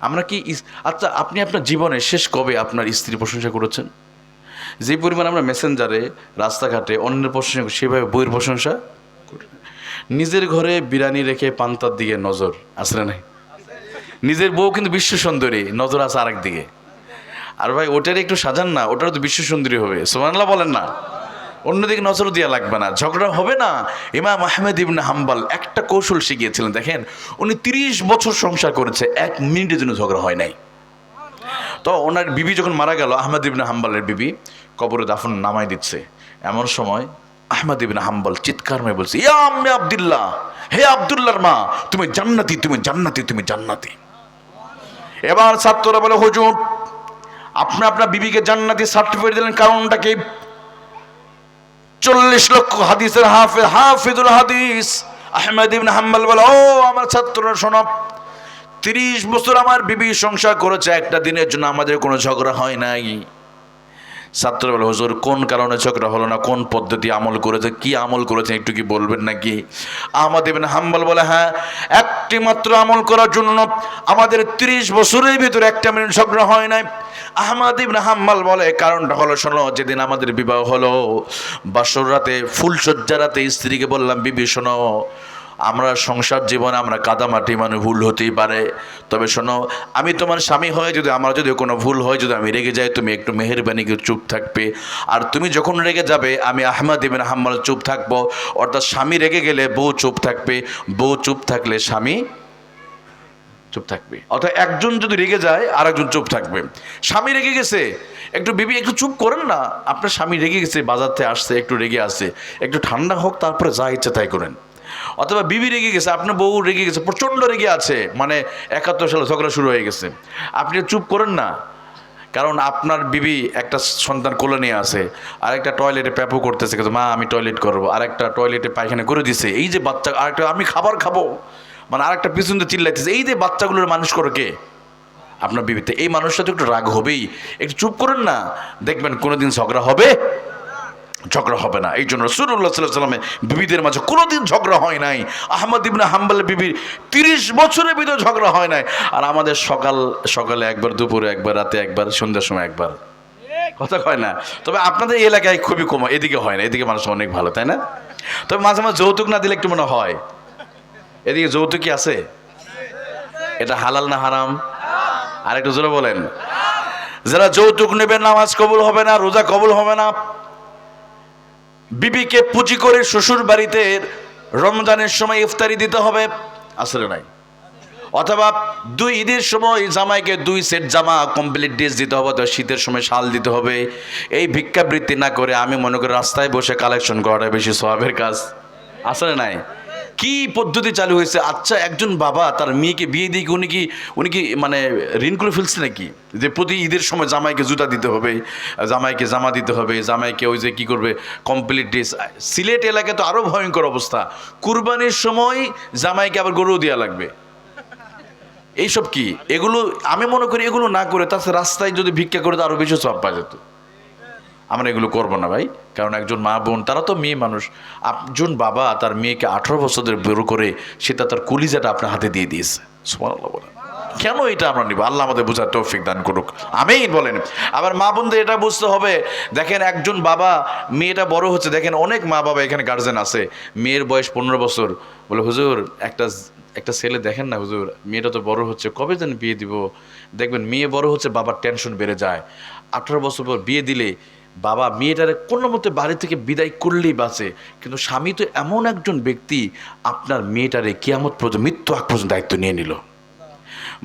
আমরা কি আচ্ছা আপনি আপনার জীবনে শেষ কবে আপনার স্ত্রী প্রশংসা করেছেন? যে পরিমাণ আমরা মেসেঞ্জারে, রাস্তাঘাটে, অন্যের প্রশংসা সেভাবে বইয়ের প্রশংসা করি নিজের ঘরে বিরানি রেখে পান্তার দিকে নজর আসলে নাই? নিজের বউ কিন্তু বিশ্ব সুন্দরী, নজর আছে আরেক দিকে। আর ভাই, ওটার একটু সাজান না ওটার তো বিশ্ব সুন্দরী হবে। সোমানাল্লাহ বলেন না। অন্যদিকে নজর দেওয়া লাগবে না। ঝগড়া হবে না। ইমাম আহমেদ ইবনে হাম্বাল একটা কৌশল শিখিয়েছিলেন, দেখেন। উনি তিরিশ বছর সংসার করেছে, এক মিনিটের জন্য ঝগড়া হয় নাই। তো ওনার বিবি যখন মারা গেল, আহমেদ ইবনে হাম্বালের বিবি কবরে দাফন নামাই দিচ্ছে। এমন সময় আহমদ ইবনে হাম্বল চিৎকার মেয়ে বলছে, ইয়া আব্দুল্লাহ, হে আব্দুল্লাহর মা, তুমি জান্নাতি তুমি জান্নাতি তুমি জান্নাতি। এবার ছাত্ররা বলে, হুজুর, আপনি আপনার বিবিকে জান্নাতি সার্টিফিকেট দিলেন, কারণটা কি? চল্লিশ লক্ষ হাদিসের হাফেজ, হাফিজুল হাদিস। আহমেদ ইবনে হাম্বল বলে, ও আমার ছাত্ররা, শোনো, তিরিশ বছর আমার বিবি সংসার করেছে, একটা দিনের জন্য আমাদের কোনো ঝগড়া হয় নাই। ছাত্র বলে, হুজুর, কোন কারণে ঝগড়া হলো না? কোন পদ্ধতি আমল করেছে? কি আমল করেছে? একটু কি বলবেন নাকি? আহমদ ইবনে হাম্বল বলে হ্যাঁ একটি মাত্র আমল করার জন্য আমাদের তিরিশ বছরের ভিতরে একটা মিনিট ঝগড়া হয় নাই। আহমদ ইবনে হাম্বল বলে, কারণটা হলো, শোনো, যেদিন আমাদের বিবাহ হলো, বাসর রাতে ফুলসজ্জা রাতে, স্ত্রীকে বললাম, বিবি, শোনো, আমরা সংসার জীবনে, আমরা কাদামাটি মানে ভুল হতেই পারে। তবে শোনো, আমি তোমার স্বামী হয়ে যদি, আমার যদি কোনো ভুল হয়, যদি আমি রেগে যাই, তুমি একটু মেহেরবানি করে চুপ থাকবে। আর তুমি যখন রেগে যাবে, আমি আহমদ ইবিন হাম্মাল চুপ থাকব। অর্থাৎ স্বামী রেগে গেলে বউ চুপ থাকবে। বউ চুপ থাকলে স্বামী চুপ থাকবে। অর্থাৎ একজন যদি রেগে যায় আর একজন চুপ থাকবে। স্বামী রেগে গেছে, একটু বিবি, একটু চুপ করেন না। আপনার স্বামী রেগে গেছে, বাজার থেকে আসছে, একটু রেগে আসছে একটু ঠান্ডা হোক, তারপরে যা ইচ্ছা তাই করেন। অথবা বিবি রেগে গেছে, আপনার বউ রেগে গেছে, প্রচণ্ড রেগে আছে মানে একাত্তর সালে ঝগড়া শুরু হয়ে গেছে। আপনি চুপ করেন না, কারণ আপনার বিবি একটা সন্তান কোলে নিয়ে আছে আর একটা টয়লেটে প্যাপো করতেছে, কিন্তু মা, আমি টয়লেট করব আর একটা টয়লেটে পায়খানা করে দিছে, এই যে বাচ্চা, আরেকটা আমি খাবার খাব। মানে আরেকটা পিছন দিয়ে চিল্লাইতেছে, এই যে বাচ্চাগুলোর মানুষ করে কে? আপনার বিবিতে এই মানুষটা তো একটু রাগ হবেই। একটু চুপ করেন না। দেখবেন কোনোদিন ঝগড়া হবে? ঝগড়া হবে না। এই জন্য রসুল্লাহ সাল্লাহ সাল্লামে বিবিদের মাঝে কোনোদিন ঝগড়া হয় নাই। আহমদ ইবনে হাম্বালের বিবির তিরিশ বছরের ভিতরে ঝগড়া হয় নাই। আর আমাদের সকাল, সকালে একবার, দুপুরে একবার, রাতে একবার, সন্ধ্যার সময় একবার। কথা হয় না? তবে আপনাদের এলাকায় খুবই কম, এদিকে হয় না, এদিকে মানুষ অনেক ভালো, তাই না? তবে মাঝে মাঝে যৌতুক না দিলে একটু মনে হয়। এদিকে যৌতুক আছে? এটা হালাল না হারাম? আর একটু জোরে বলেন। যারা যৌতুক নেবে, নামাজ কবুল হবে না, রোজা কবুল হবে না। বিবিকে পুঁজি করে শ্বশুর বাড়িতে রমজানের সময় ইফতারি দিতে হবে। আসলে নাই। অথবা দুই ঈদের সময় জামাইকে দুই সেট জামা কমপ্লিট ড্রেস দিতে হবে, অথবা শীতের সময় শাল দিতে হবে। এই ভিক্ষাবৃত্তি না করে আমি মনে করি রাস্তায় বসে কালেকশন করাটা বেশি স্বভাবের কাজ। আসলে নাই। কি পদ্ধতি চালু হয়েছে? আচ্ছা একজন বাবা তার মেয়েকে বিয়ে দিয়ে উনি কি উনি কি মানে ঋণ করে ফেলছে নাকি? যে প্রতি ঈদের সময় জামাইকে জুতা দিতে হবে, জামাইকে জামা দিতে হবে, জামাইকে ওই যে কি করবে কমপ্লিট ড্রেস সিলেট এলাকায় তো আরও ভয়ঙ্কর অবস্থা। কুরবানির সময় জামাইকে আবার গরু দেওয়া লাগবে। এইসব কি? এগুলো, আমি মনে করি এগুলো না করে তাছাড়া রাস্তায় যদি ভিক্ষা করে তো আরও বেশি সব পাওয়া যেত। আমরা এগুলো করব না ভাই। কারণ একজন মা বোন, তারা তো মেয়ে মানুষ। একজন বাবা তার মেয়েকে আঠারো বছর ধরে বেরো করে সেটা তার কলিজাটা আপনার হাতে দিয়ে দিয়েছে। কেন এটা আমরা নিব? আল্লাহ আমাদের বোঝার তৌফিক দান করুক। আমি বলেন। আবার মা বোনদের এটা বুঝতে হবে। দেখেন একজন বাবা, মেয়েটা বড় হচ্ছে। দেখেন অনেক মা বাবা এখানে গার্জেন আছে। মেয়ের বয়স পনেরো বছর। বলে, হুজুর, একটা একটা ছেলে দেখেন না হুজুর? মেয়েটা তো বড় হচ্ছে। কবে যেন বিয়ে দিব? দেখবেন মেয়ে বড় হচ্ছে, বাবার টেনশন বেড়ে যায়। আঠারো বছর পর বিয়ে দিলে বাবা মেয়েটারে কোনো মতে বাড়ি থেকে বিদায় করলেই বাঁচে। কিন্তু স্বামী তো এমন একজন ব্যক্তি, আপনার মেয়েটারে কিয়ামত পর্যন্ত, মৃত্যু আগ পর্যন্ত দায়িত্ব নিয়ে নিল।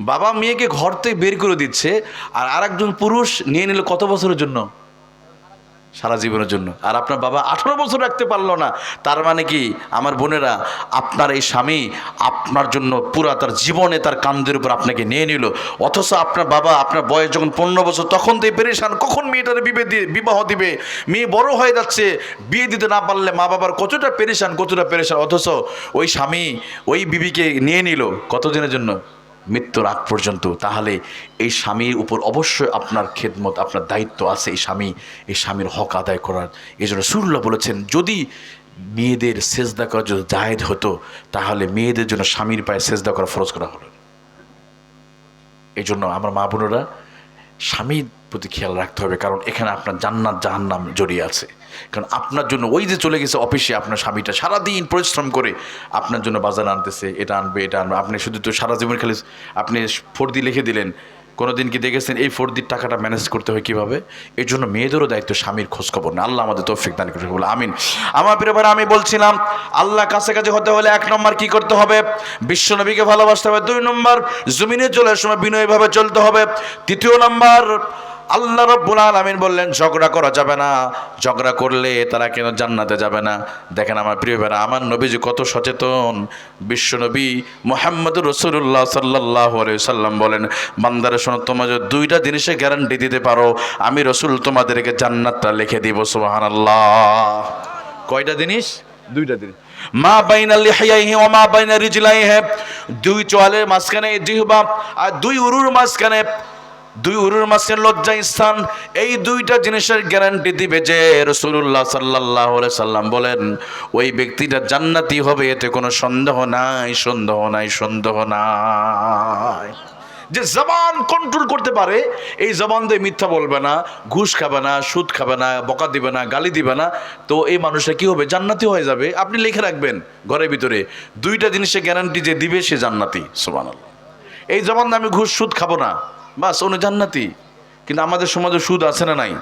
বাবা মেয়েকে ঘর থেকে বের করে দিচ্ছে, আর আরেকজন পুরুষ নিয়ে নিল কত বছরের জন্য? সারা জীবনের জন্য। আর আপনার বাবা আঠারো বছর রাখতে পারল না। তার মানে কি? আমার বোনেরা, আপনার এই স্বামী আপনার জন্য পুরা তার জীবনে তার কান্দের উপর আপনাকে নিয়ে নিল। অথচ আপনার বাবা আপনার বয়স যখন পনেরো বছর, তখন তো পেরেশান, কখন মেয়েটার বিবে দিয়ে- বিবাহ দিবে? মেয়ে বড় হয়ে যাচ্ছে, বিয়ে দিতে না পারলে মা বাবার কতটা পেরেশান কতটা পেরেশান? অথচ ওই স্বামী ওই বিবিকে নিয়ে নিল কতদিনের জন্য? মৃত্যুর আগ পর্যন্ত, তাহলে এই স্বামীর উপর অবশ্যই আপনার খেদমত, আপনার দায়িত্ব আছে এই স্বামী, এই স্বামীর হক আদায় করার। এই জন্য সুরল্লাহ বলেছেন, যদি মেয়েদের সেজদা করা যদি জায়েদ হতো, তাহলে মেয়েদের জন্য স্বামীর পায়ে সেজদা করা ফরজ করা হলো। এই জন্য আমার মা বোনেরা, স্বামীর প্রতি খেয়াল রাখতে হবে, কারণ এখানে আপনার জান্নাত জাহান্নাম জড়িয়ে আছে। কারণ আপনার জন্য ওই যে চলে গেছে অফিসে আপনার স্বামীটা সারাদিন পরিশ্রম করে আপনার জন্য বাজার আনতেছে, এটা আনবে এটা আনবে। আপনি শুধু তো সারা জীবন খালি আপনি ফর্দি লিখে দিলেন, কোনোদিন কি দেখেছেন এই ফর্দির টাকাটা ম্যানেজ করতে হয় কীভাবে? এর জন্য মেয়েদেরও দায়িত্ব, স্বামীর খোঁজ খবর না আল্লাহ আমাদের তৌফিক দান করে বলে আমিন। আমার প্রিয় ভাই আমি বলছিলাম, আল্লাহ কাছাকাছি হতে হলে এক নম্বর কি করতে হবে? বিশ্বনবীকে ভালোবাসতে হবে। দুই নম্বর, জমিনে চলার সময় বিনয়ভাবে চলতে হবে। তৃতীয় নম্বর আল্লাহ রব্বুল আলামিন বললেন, ঝগড়া করা যাবে না। ঝগড়া করলে তারা কেন জান্নাতে যাবে না? দেখেন আমার প্রিয় ভাইরা, আমার নবীজি কত সচেতন। বিশ্বনবী মোহাম্মদ রসুল্লাহ সাল্লাহ সাল্লাম বলেন, বান্দারে, শোনো, তোমার দুইটা জিনিসে গ্যারান্টি দিতে পারো, আমি রসুল তোমাদেরকে জান্নাতটা লিখে দিব সুবাহান আল্লাহ কয়টা জিনিস? দুইটা জিনিস। মা বাইনা লিহিয়াইহি ওয়া মা বাইনা রিজলাইহি। দুই চোয়ালের মাঝখানে জিহবা আর দুই উরুর মাঝখানে দুই উরুর মাঝখানে লজ্জা স্থান, এই দুইটা জিনিসের গ্যারান্টি দিবে যে রসুল্লাহ সাল্লাহ সাল্লাম বলেন, ওই ব্যক্তিটা জান্নাতি হবে, এতে কোনো সন্দেহ নাই সন্দেহ নাই সন্দেহ নাই। যে জবান কন্ট্রোল করতে পারে, এই জবান দিয়ে মিথ্যা বলবে না, ঘুষ খাবে না, সুদ খাবে না, বকা দিবে না, গালি দিবে না, তো এই মানুষটা কি হবে? জান্নাতি হয়ে যাবে। আপনি লিখে রাখবেন ঘরের ভিতরে, দুইটা জিনিসের গ্যারান্টি যে দিবে সে জান্নাতি সুবান এই জবান আমি ঘুষ, সুদ খাব না। বাস, উনি জান্নাতি। কিন্তু আমাদের সমাজে সুদ আছে না নাই?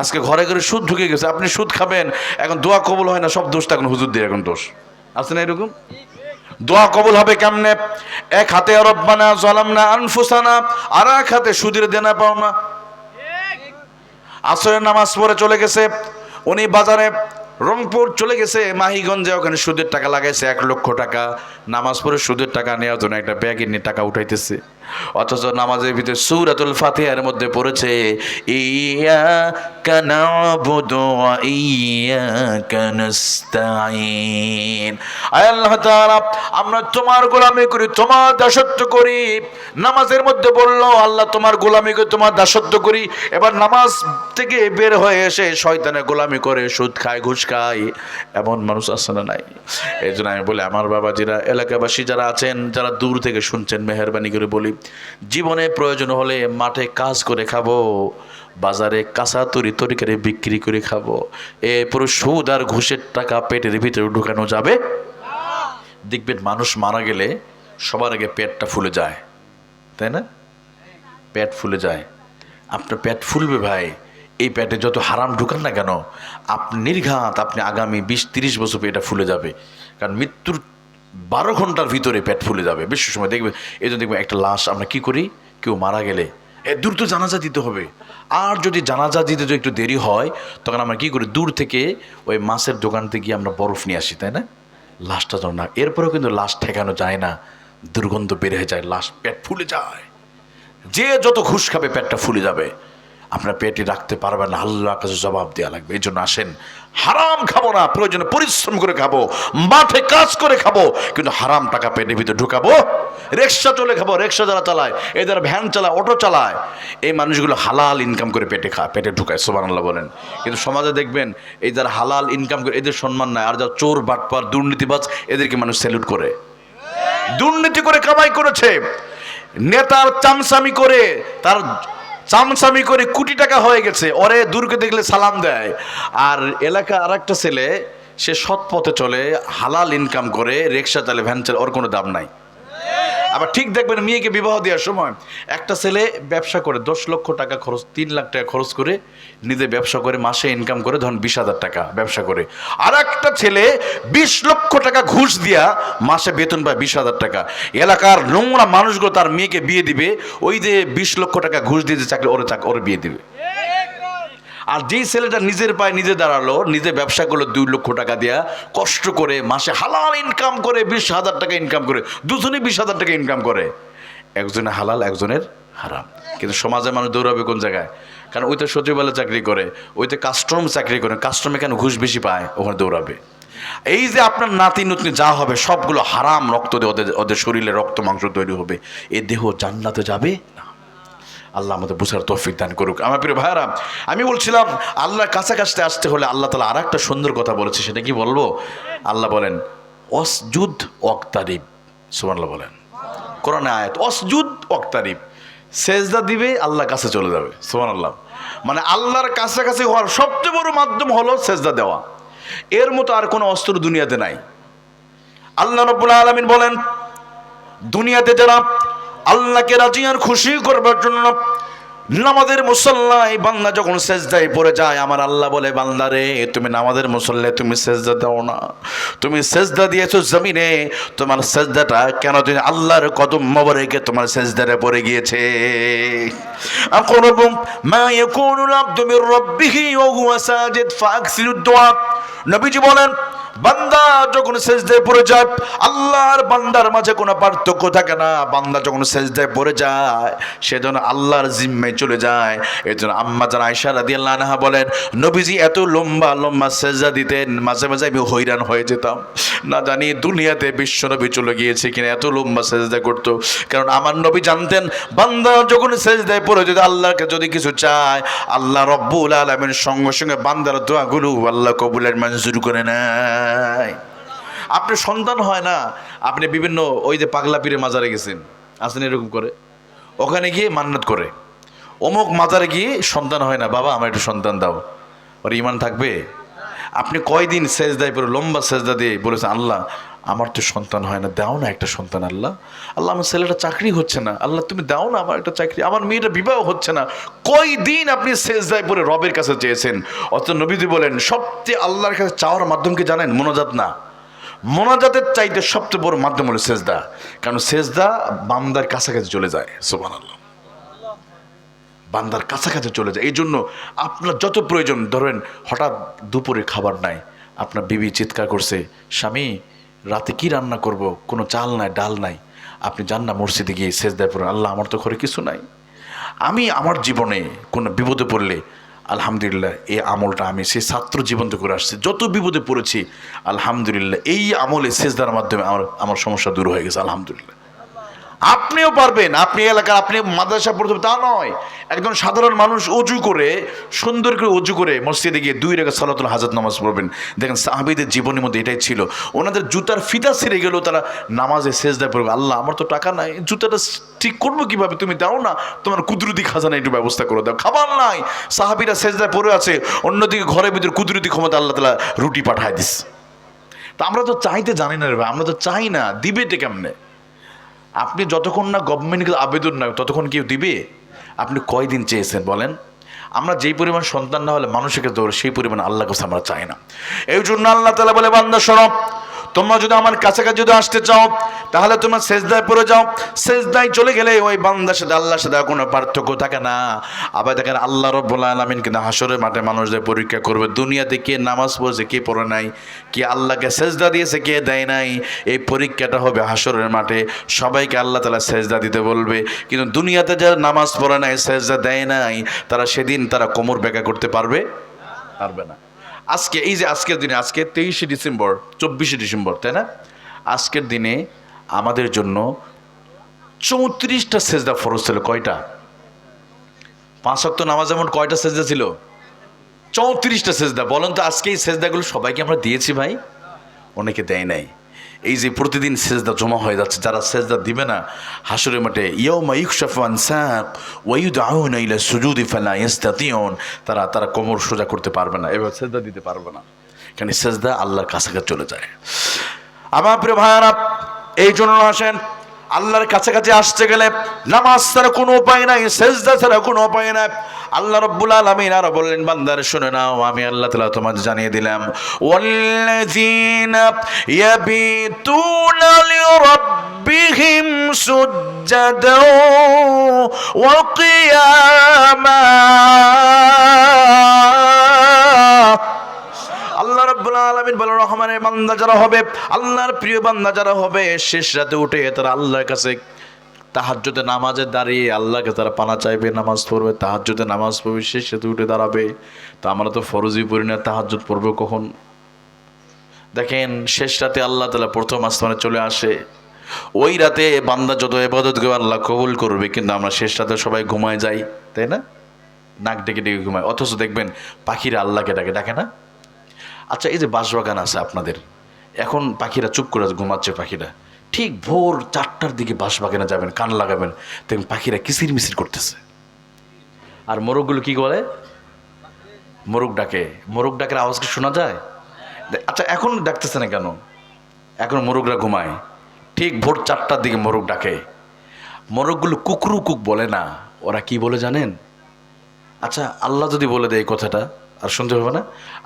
আজকে ঘরে ঘরে সুদ ঢুকে গেছে, আপনি সুদ খাবেন, এখন দোয়া কবল হয় না, সব দোষটা এখন হুজুর দিয়ে এখন দোষ। আছে না এরকম? দোয়া কবুল হবে কেমনে? এক হাতে রব্বানা জলামনা আনফুসানা আর এক হাতে, সুদের দেনা পাও না আসরের নামাজ পড়ে চলে গেছে, উনি বাজারে, রংপুর চলে গেছে, মাহিগঞ্জে ওখানে সুদের টাকা লাগাইছে, এক লক্ষ টাকা। নামাজ পড়ে সুদের টাকা নেওয়ার জন্য একটা ব্যাগে নিয়ে টাকা উঠাইতেছে। অথচ নামাজের ভিতরে সুরাতুল ফাতিহার মধ্যে পড়েছে ইয়া কানাবুদু ইয়া কানাস্তাইন আয় আল্লাহ তাআলা, আমরা তোমার গোলামি করি, তোমার দাসত্ব করি। নামাজের মধ্যে বলল, আল্লাহ তোমার গোলামি করি তোমার দাসত্ব করি। এবার নামাজ থেকে বের হয়ে এসে শয়তানের গোলামি করে, সুদ খায়, ঘুষ খায়। এমন মানুষ আছে না নাই? এই জন্য আমি বলি, আমার বাবাজিরা, এলাকাবাসী যারা আছেন, যারা দূর থেকে শুনছেন, মেহরবানি করে বলি জীবনে প্রয়োজন হলে মাঠে কাজ করে খাব, বাজারে কাঁচা তরি তরিকারে বিক্রি করে খাব। এ পুরো সুদ আর ঘুষের টাকা পেটের ভিতরে ঢুকানো যাবে? দেখবেন মানুষ মারা গেলে সবার আগে পেটটা ফুলে যায়। তাই না? পেট ফুলে যায়। আপনার পেট ফুলবে ভাই। এই পেটে যত হারাম ঢুকান না কেন, আপনি নির্ঘাত আপনি আগামী বিশ তিরিশ বছর এটা ফুলে যাবে। কারণ মৃত্যুর বারো ঘণ্টার ভিতরে পেট ফুলে যাবে। বেশি সময় দেখবে, এই জন্য দেখবে একটা লাশ, আমরা কি করি? কেউ মারা গেলে, এ দ্রুত জানাজা দিতে হবে। আর যদি জানাজা দিতে যদি একটু দেরি হয়, তখন আমরা কি করি? দূর থেকে ওই মাছের দোকান থেকে গিয়ে আমরা বরফ নিয়ে আসি, তাই না? লাশটা যেন না। এরপরেও কিন্তু লাশ ঠেকানো যায় না। দুর্গন্ধ বেড়ে যায়, লাশ পেট ফুলে যায়। যে যত ঘুষ খাবে, পেটটা ফুলে যাবে। আপনার পেটে রাখতে পারবেন না। আল্লাহর কাছে জবাব দেওয়া লাগবে। এই জন্য আসেন হারাম খাব না, প্রয়োজনে পরিশ্রম করে খাব, মাঠে কাজ করে খাব, কিন্তু হারাম টাকা পেটের ভিতরে ঢুকাবো। রিক্সা চলে খাব, রিক্সা যারা চালায়, এই যারা ভ্যান চালায়, অটো চালায়, এই মানুষগুলো হালাল ইনকাম করে পেটে খায় পেটে ঢুকায় সোবান আল্লাহ বলেন। কিন্তু সমাজে দেখবেন, এই যারা হালাল ইনকাম করে, এদের সম্মান নাই। আর যারা চোর, বাটপার, দুর্নীতিবাজ, এদেরকে মানুষ স্যালুট করে। দুর্নীতি করে কামাই করেছে। নেতার চামচামি করে তার চামচামি করে কোটি টাকা হয়ে গেছে, ওরে দূরকে দেখলে সালাম দেয়। আর এলাকা আর ছেলে, সে সৎ পথে চলে, হালাল ইনকাম করে, রিক্সা চালে ভ্যান চালে, ওর কোনো দাম নাই। আবার ঠিক দেখবেন মেয়েকে বিবাহ দেওয়ার সময় একটা ছেলে ব্যবসা করে, দশ লক্ষ টাকা খরচ, তিন লাখ টাকা খরচ করে নিজে ব্যবসা করে, মাসে ইনকাম করে, ধরুন বিশ হাজার টাকা ব্যবসা করে। আর একটা ছেলে বিশ লক্ষ টাকা ঘুষ দিয়া মাসে বেতন পায় বিশ হাজার টাকা। এলাকার নোংরা মানুষগুলো তার মেয়েকে বিয়ে দিবে, ওই যে বিশ লক্ষ টাকা ঘুষ দিয়ে যে চাকরি, ওরে চাকরি ওরে বিয়ে দিবে। আর যেই ছেলেটা নিজের পায়ে নিজে দাঁড়াল, নিজে ব্যবসা করল দুই লক্ষ টাকা দিয়া, কষ্ট করে মাসে হালাল ইনকাম করে, বিশ হাজার টাকা ইনকাম করে, দুজনে বিশ হাজার টাকা ইনকাম করে। একজনে হালাল, একজনের হারাম। কিন্তু সমাজে মানুষ দৌড়াবে কোন জায়গায়? কারণ ওই তো সচিবালয় চাকরি করে, ওই তো কাস্টম চাকরি করে কাস্টমে কেন ঘুষ বেশি পায়? ওখানে দৌড়াবে। এই যে আপনার নাতি নতুন যা হবে, সবগুলো হারাম রক্ত দিয়ে ওদের ওদের শরীরে রক্ত মাংস তৈরি হবে। এ দেহ জান্নাতে যাবে না। আল্লাহ আমাদের বুঝার তৌফিক দান করুক। আমার প্রিয় ভাইরা আমি বলছিলাম, আল্লাহর কাছাকাছি আসতে হলে আল্লাহ তালা আর একটা সুন্দর কথা বলেছে, সেটা কি বলব? আল্লাহ বলেন অসজুদ অক্তারিব সুমান্লাহ বলেন। কোরআনে আয়াত অসজুদ অক্তারিব সেজদা দিবে আল্লাহ কাছে চলে যাবে। সোমান আল্লাহ মানে আল্লাহর কাছাকাছি হওয়ার সবচেয়ে বড় মাধ্যম হলো সেজদা দেওয়া। এর মতো আর কোনো অস্ত্র দুনিয়াতে নাই। আল্লাহ রব্বুল আলমিন বলেন, দুনিয়াতে যারা আল্লাহকে রাজি আর খুশি করবার জন্য নামাজের মুসল্লায় বান্দা যখন সেজদায় পড়ে যায়, আমার আল্লাহ বলে বান্দারে তুমি নামাজের মুসল্লে, তুমি সেজদা দাও না। তুমি সেজদা দিয়েছ জমিনে, তোমার সেজদাটা কেন তুমি আল্লাহর কদম মোবারকে তোমার সেজদারে পড়ে গিয়েছে। এখন মা ইয়াকুনুল আব্দু মির রাব্বিহি ওয়া হুয়া সাজিদ ফাকসিলুদ দুআ নবীজি বলেন, বান্দা যখন সেজদায় পড়ে যায়, আল্লাহর বান্দার মাঝে কোনো পার্থক্য থাকে না। বান্দা যখন সেজদায় পড়ে যায়, সেজন্য আল্লাহর জিম্মে চলে যায়। এই জন্য আম্মা জান আয়সা রাদিয়াল্লাহু আনহা বলেন, নবীজি, এত লম্বা লম্বা সেজদা দিতেন মাঝে মাঝে আমি হয়রান হয়ে যেতাম। না জানি দুনিয়াতে বিশ্ব নবী চলে গিয়েছে কিনা, এত লম্বা সেজদা করতো। কারণ আমার নবী জানতেন, বান্দা যখন সেজদায় পড়ে যদি আল্লাহকে যদি কিছু চায়, আল্লাহ রব্বুল আলমের সঙ্গে সঙ্গে বান্দার দোয়াগুলো আল্লাহ কবুলের মঞ্জুর করে নেয়। আপনার সন্তান হয় না, আপনি বিভিন্ন ওই যে পাগলা পীরের মাজারে গেছেন, আসেন এরকম করে। ওখানে গিয়ে মান্নাত করে। অমুক মাজারে গিয়ে সন্তান হয় না, বাবা আমার একটু সন্তান দাও। ওর ইমান থাকবে? আপনি কয়দিন সেজদায় পরে লম্বা সেজদা দিয়ে বলেছেন, আল্লাহ, আমার তো সন্তান হয় না, দাও না একটা সন্তান, আল্লাহ। আল্লাহ, আমার ছেলেটা চাকরি হচ্ছে না। আল্লাহ, তুমি দাও না আমার একটা চাকরি। আমার মেয়েটা বিবাহ হচ্ছে না। কয়দিন আপনি শেষ সেজদায় পরে রবের কাছে চেয়েছেন? অত নবীদি বলেন, সবচেয়ে আল্লাহর কাছে চাওয়ার মাধ্যমকে জানেন? মনোজাত না। মোনাজাতের চাইতে সবচেয়ে বড় মাধ্যম হলো সেজদা। কারণ সেজদা বান্দার কাছাকাছি চলে যায় সোবান আল্লাহ বান্দার কাছাকাছি চলে যায়। এই জন্য আপনার যত প্রয়োজন, ধরেন হঠাৎ দুপুরে খাবার নাই, আপনার বিবি চিৎকার করছে, স্বামী, রাতে কি রান্না করব? কোনো চাল নাই, ডাল নাই। আপনি যান না মসজিদে গিয়ে শেষ দেয় পড়েন। আল্লাহ আমার তো ঘরে কিছু নাই। আমি আমার জীবনে কোনো বিপদে পড়লে, আলহামদুলিল্লাহ, এই আমলটা আমি সেই ছাত্র জীবন থেকে করে আসছি। যত বিপদে পড়েছি, আলহামদুলিল্লাহ, এই আমলে সেজদার মাধ্যমে আমার আমার সমস্যা দূর হয়ে গেছে, আলহামদুলিল্লাহ। আপনিও পারবেন, আপনি এলাকার, আপনি মাদ্রাসা পড়তে তা নয়, একজন সাধারণ মানুষ উজু করে, সুন্দর করে উজু করে মসজিদে গিয়ে দুই রেখা সালাতুল হাজাত নামাজ পড়বেন। দেখেন সাহাবিদের জীবনের মধ্যে এটাই ছিল। ওনাদের জুতার ফিতা ছিঁড়ে গেলেও তারা নামাজে শেষদায় পড়বে। আল্লাহ, আমার তো টাকা নাই, জুতাটা ঠিক করব কীভাবে? তুমি দাও না, তোমার কুদরতি খাজানা একটু ব্যবস্থা করে দাও। খাবার নাই, সাহাবিরা শেষদায় পড়ে আছে, অন্যদিকে ঘরের ভিতরে কুদরতি ক্ষমতা আল্লাহ তালা রুটি পাঠায় দিস তা আমরা তো চাইতে জানি না রে ভাই, আমরা তো চাই না দিবেটে কেমনে? আপনি যতক্ষণ না গভর্নমেন্টকে আবেদন না ততক্ষণ কেউ দিবে? আপনি কয়দিন চেয়েছেন বলেন? আমরা যেই পরিমাণ সন্তান না হলে মানুষকে দৌড়, সেই পরিমাণ আল্লাহ কাছে আমরা চাই না। এই জন্য আল্লাহ তালা বলে, বান্দা শোনো তোমরা যদি আমার কাছাকাছি যদি আসতে চাও, তাহলে তোমরা সেজদায় পড়ে যাও। সেজদায় চলে গেলে ওই বান্দার সাথে, আল্লাহর সাথে কোনো পার্থক্য থাকে না। আবার দেখেন আল্লাহ রব্বুল আলমিন কিন্তু হাসরের মাঠে মানুষদের পরীক্ষা করবে, দুনিয়াতে কে নামাজ পড়ছে, কে পড়ে নাই, কে আল্লাহকে সেজদা দিয়েছে, কে দেয় নাই। এই পরীক্ষাটা হবে হাসরের মাঠে। সবাইকে আল্লাহ তালা সেজদা দিতে বলবে। কিন্তু দুনিয়াতে যারা নামাজ পড়ে নাই, সেজদা দেয় নাই, তারা সেদিন তারা কোমর বেঁকা করতে পারবে? পারবে না। আজকে, এই যে আজকের দিনে, আজকে তেইশে ডিসেম্বর, চব্বিশে ডিসেম্বর, তাই না? আজকের দিনে আমাদের জন্য চৌত্রিশটা সেজদা ফরজ ছিল। কয়টা? পাঁচ সপ্ত নামাজ যেমন কয়টা সেজদা ছিল? চৌত্রিশটা সেজদা। বলেন তো, আজকে এই সেজদাগুলো সবাইকে আমরা দিয়েছি ভাই? অনেকে দেয় নাই। এই যে প্রতিদিন সেজদা জমা হয়ে যাচ্ছে, যারা সেজদা দিবে না হাসুরে মাঠে ইয়ৌমা ইকশাফান সাপ ওয়ুদ আউন ইলা সুজুদি ফালা ইস্তাতিউন তারা তারা কোমর সোজা করতে পারবে না এবার সেজদা দিতে পারবে না। কেন সেজদা আল্লাহর কাছাকাছি চলে যায়। আমার প্রিয় ভাইয়ারা, এই জন্য আসেন আল্লাহর কাছাকাছি আসতে গেলে নামাজ ছাড়া কোনো উপায় নাই, সেজদা ছাড়া কোনো উপায় নাই। আল্লাহ রব্বুল আলামিন আরও বললেন, বান্দার শুনে নাও, আমি আল্লাহ তাআলা তোমাদের জানিয়ে দিলাম, ওয়াল্লাযীনা ইয়াবিতুনা লিরাব্বিহিম সুজ্জাদা ওয়া কিয়ামা। আলামিন বলেন রহমানের বান্দা যারা হবে, আল্লাহর প্রিয় বান্দা যারা হবে, শেষ রাতে উঠে তারা আল্লাহর কাছে তাহাজ্জুদে নামাজে দাঁড়িয়ে আল্লাহকে তারা পানা চাইবে, নামাজ পড়বে, তাহাজ্জুদে নামাজ পড়বে, শেষ রাতে উঠে দাঁড়াবে। তো আমরা তো ফরজি পড়ি না, তাহাজ্জুদ পড়বে কখন? দেখেন, শেষ রাতে আল্লাহ তালা প্রথম আসমানে চলে আসে। ওই রাতে বান্দা যত এবাদত করে আল্লাহ কবুল করবে, কিন্তু আমরা শেষ রাতে সবাই ঘুমায় যাই, তাই না? নাক ডেকে ডেকে ঘুমায়। অথচ দেখবেন, পাখিরা আল্লাহকে ডাকে ডাকে না? আচ্ছা এই যে বাঁশবাগান আছে আপনাদের, এখন পাখিরা চুপ করে ঘুমাচ্ছে পাখিরা। ঠিক ভোর চারটার দিকে বাঁশ বাগানে যাবেন, কান লাগাবেন, দেখবেন পাখিরা কিসির মিসির করতেছে। আর মোরগগুলো কি বলে? মোরগ ডাকে। মোরগ ডাকের আওয়াজ কি শোনা যায়? আচ্ছা এখন ডাকতেছে না কেন? এখন মোরগরা ঘুমায়। ঠিক ভোর চারটার দিকে মোরগ ডাকে। মোরগগুলো কুকরু কুক বলে না। ওরা কি বলে জানেন? আচ্ছা আল্লাহ যদি বলে দেয় এই কথাটা আর শুনতে হবে না?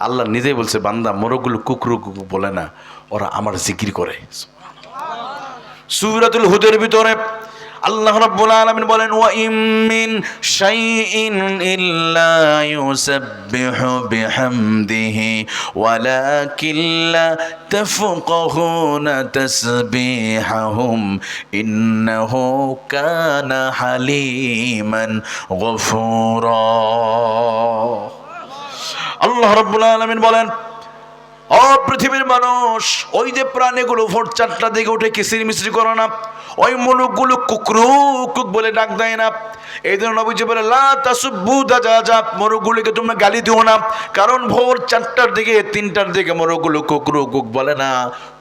আল্লাহ নিজেই বলছে, বান্দা, মোরগগুলো কুকরু কুক বলে না, ওরা আমার জিকির করে। সুরাতুল হুদের ভিতরে আল্লাহ রাব্বুল আলামিন বলেন, ওয়া ইম মিন শাইইন ইল্লা ইউসাব্বিহু বিহামদিহি, ওয়ালাকিন লা তাফকাহুনা তাসবিহাহুম, ইন্নাহু কানা হালিমান গফুরা। আল্লাহ রাব্বুল আলামিন বলেন ও পৃথিবীর মানুষ, ওই যে প্রাণীগুলো ভোর চারটা দিকে উঠে কিসির মিস্ত্রি করো না, ওই মনুকগুলো কুকরু কুক বলে ডাক দেয় না। এই জন্য নবীজি বলে, লা তাসুব্বু তোমরা গালি দিও না, কারণ ভোর চারটার দিকে, তিনটার দিকে মরুগুলো কুকরু কুক বলে না।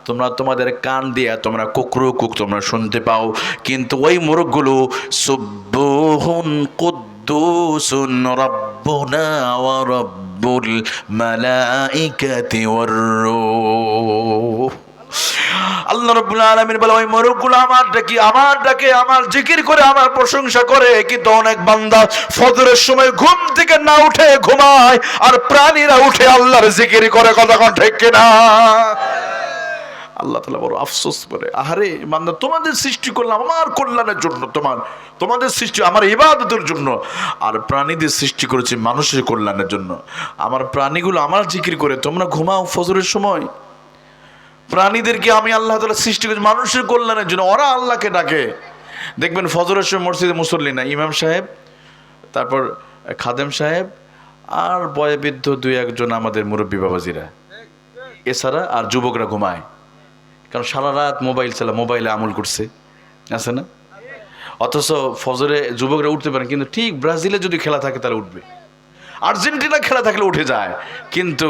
তোমরা তোমাদের কান দিয়া তোমরা কুকরু কুক তোমরা শুনতে পাও, কিন্তু ওই মোরগগুলো সুব্বুহুন কুদ্দুসুন ওয়া রব্বুল মালাইকাতি ওয়ার রূহ আল্লাহ রব্বুল আলামিন বলে, ওই মোরগগুলো আমার ডাকি, আমার ডাকে, আমার জিকির করে, আমার প্রশংসা করে। কিন্তু অনেক বান্দা ফজরের সময় ঘুম থেকে না উঠে ঘুমায়, আর প্রাণীরা উঠে আল্লাহর জিকির করে। কতক্ষণ ঠিক কিনা? আল্লাহ তালা বড় আফসোস করে, আহারে বান্দা, তোমাদের সৃষ্টি করলাম আমার কল্যাণের জন্য তোমার, তোমাদের সৃষ্টি আমার ইবাদতের জন্য। আর প্রাণীদের সৃষ্টি করেছি মানুষের কল্যাণের জন্য। আমার প্রাণীগুলো আমার জিকির করে, তোমরা ঘুমাও ফজরের সময়। প্রাণীদেরকে আমি আল্লাহ তালা সৃষ্টি করেছি মানুষের কল্যাণের জন্য, ওরা আল্লাহকে ডাকে। দেখবেন ফজরের সময় মসজিদে মুসল্লি না ইমাম সাহেব, তারপর খাদেম সাহেব, আর বয়বৃদ্ধ দুই একজন আমাদের মুরব্বী বাবাজিরা। এছাড়া আর যুবকরা ঘুমায়। কারণ সারা রাত মোবাইল চালা, মোবাইলে আমল করছে। আছে না? অথচ ফজরে যুবকরা উঠতে পারে কিন্তু ঠিক ব্রাজিলে যদি খেলা থাকে তাহলে উঠবে। আর্জেন্টিনা খেলা থাকলে উঠে যায়। কিন্তু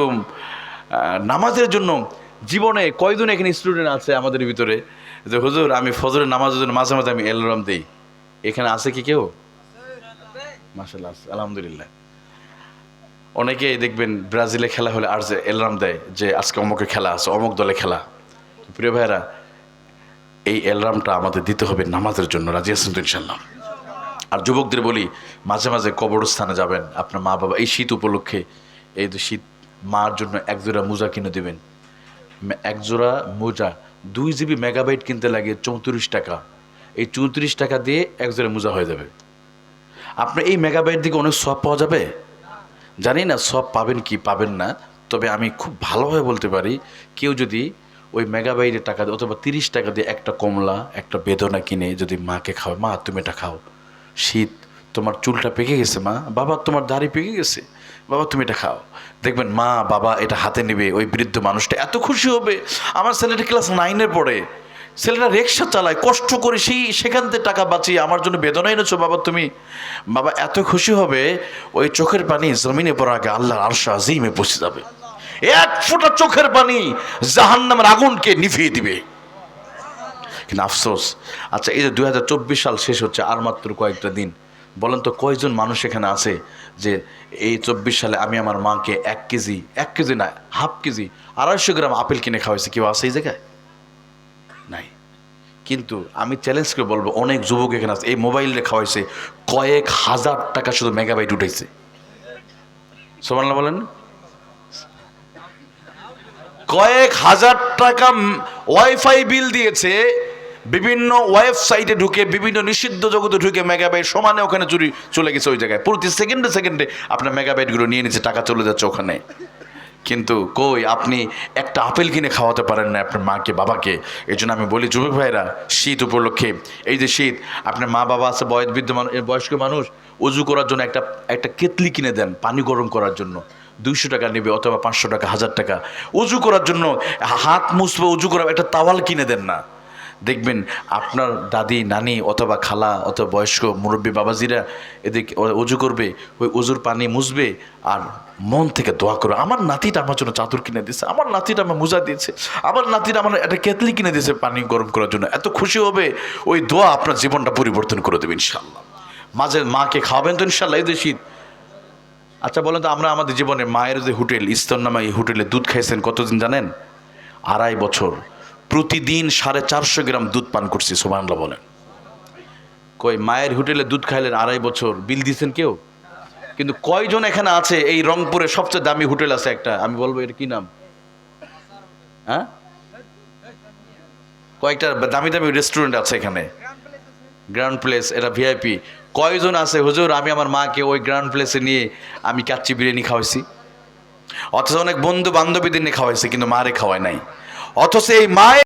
নামাজের জন্য জীবনে কয়জন এখানে স্টুডেন্ট আছে আমাদের ভিতরে? যে হুজুর, আমি ফজরের নামাজের জন্য মাঝে মাঝে আমি এলার্ম দিই। এখানে আছে কি কেউ? মাসাল্লাহ আলহামদুলিল্লাহ। অনেকেই দেখবেন ব্রাজিলে খেলা হলে আর যে অ্যালার্ম দেয় যে আজকে অমুকে খেলা আছে, অমুক দলে খেলা। প্রিয় ভাইরা এই অ্যালার্মটা আমাদের দিতে হবে নামাজের জন্য। রাজি আছেন তো ইনশাল্লাহ আর যুবকদের বলি, মাঝে মাঝে কবরস্থানে যাবেন, আপনার মা বাবা, এই শীত উপলক্ষে, এই যে শীত, মার জন্য এক জোড়া মোজা কিনে দেবেন। এক জোড়া মোজা, দুই জিবি মেগাবাইট কিনতে লাগে চৌত্রিশ টাকা। এই চৌত্রিশ টাকা দিয়ে এক জোড়া মোজা হয়ে যাবে। আপনার এই মেগাবাইট দিকে অনেক সব পাওয়া যাবে? জানি না সব পাবেন কি পাবেন না, তবে আমি খুব ভালোভাবে বলতে পারি, কেউ যদি ওই মেগাবাইটের টাকা দিয়ে অথবা তিরিশ টাকা দিয়ে একটা কমলা, একটা বেদনা কিনে যদি মাকে খাও মা, তুমি এটা খাও। শীত, তোমার চুলটা পেকে গেছে, মা। বাবা, তোমার দাড়ি পেকে গেছে। বাবা, তুমি এটা খাও। দেখবেন মা, বাবা এটা হাতে নেবে, ওই বৃদ্ধ মানুষটা এত খুশি হবে। আমার ছেলেটা ক্লাস নাইনে পড়ে। ছেলেটা রিক্সা চালায়, কষ্ট করে সেই, সেখান থেকে টাকা বাঁচিয়ে আমার জন্য বেদনা এনেছো, বাবা, তুমি। বাবা, এত খুশি হবে, ওই চোখের পানি জমিনে পড়ার আগে আল্লাহর আরশা আজিমে পৌঁছে যাবে। এক ফোঁটা চোখের পানি জাহান্নামের আগুনকে নিভিয়ে দিবে। কিন্তু আফসোস আচ্ছা এই যে দু হাজার চব্বিশ সাল শেষ হচ্ছে আর মাত্র কয়েকটা দিন, বলেন তো কয়জন মানুষ এখানে আছে যে এই চব্বিশ সালে আমি আমার মাকে এক কেজি এক কেজি না, হাফ কেজি, আড়াইশো গ্রাম আপেল কিনে খাওয়াইছে, কেউ আছে এই জায়গায়? নাই। কিন্তু আমি চ্যালেঞ্জ করে বলব, অনেক যুবক এখানে আছে, এই মোবাইলে খাওয়াইছে কয়েক হাজার টাকা শুধু মেগাবাইট উঠেছে সোমাল্লা বলেন। কয়েক হাজার টাকা ওয়াইফাই বিল দিয়েছে। বিভিন্ন ওয়েবসাইটে ঢুকে, বিভিন্ন নিষিদ্ধ জগতে ঢুকে মেগাবাইট সমানে ওখানে চুরি চলে গেছে ওই জায়গায়। প্রতি সেকেন্ডে সেকেন্ডে আপনার মেগাবাইটগুলো নিয়ে নিচ্ছে, টাকা চলে যাচ্ছে ওখানে। কিন্তু কই, আপনি একটা আপেল কিনে খাওয়াতে পারেন না আপনার মাকে, বাবাকে। এই জন্য আমি বলি, যুবক ভাইরা শীত উপলক্ষে, এই যে শীত, আপনার মা বাবা আছে, বয়স বৃদ্ধ মানুষ বয়স্ক মানুষ, উজু করার জন্য একটা একটা কেতলি কিনে দেন, পানি গরম করার জন্য। দুইশো টাকা নেবে অথবা পাঁচশো টাকা, হাজার টাকা। উজু করার জন্য হাত মুছবে, উজু করা, একটা তাওয়াল কিনে দেন না। দেখবেন আপনার দাদি, নানি অথবা খালা অথবা বয়স্ক মুরব্বী বাবাজিরা এদিকে অজু করবে, ওই অজুর পানি মুছবে আর মন থেকে দোয়া করবে। আমার নাতিটা আমার জন্য চাদর কিনে দিয়েছে, আমার নাতিটা আমার মোজা দিয়েছে, আমার নাতিটা আমার একটা কেতলি কিনে দিয়েছে পানি গরম করার জন্য। এত খুশি হবে, ওই দোয়া আপনার জীবনটা পরিবর্তন করে দেবে ইনশাল্লাহ মাঝে মাকে খাওয়াবেন তো ইনশাল্লাহ এই শীত। আচ্ছা বলেন তো, আমরা আমাদের জীবনে মায়ের যে হোটেল, ইস্তর নামা এই হোটেলে দুধ খাইছেন কতদিন জানেন? আড়াই বছর। প্রতিদিন সাড়ে চারশো গ্রাম দুধ পান করছি সোমানলা বলেন। কই, মায়ের হোটেলে দুধ খাইলেন আড়াই বছর, বিল দিয়েছেন কেউ? কিন্তু কয়জন এখানে আছে এই রংপুরে সবচেয়ে দামি হোটেল আছে একটা? আমি বলব, এর কি নাম? হ্যাঁ? কয়েকটা দামি দামি রেস্টুরেন্ট আছে এখানে। গ্রাউন্ড প্লেস, এটা ভিআইপি। কয়জন আছে? হুজুর, আমি আমার মাকে ওই গ্রাউন্ড প্লেসে নিয়ে আমি কাচ্চি বিরিয়ানি খাওয়াইছি। অথচ অনেক বন্ধু বান্ধবীদের নিয়ে খাওয়াইছে, কিন্তু মারে খাওয়ায় নাই। অথচ এই মায়ের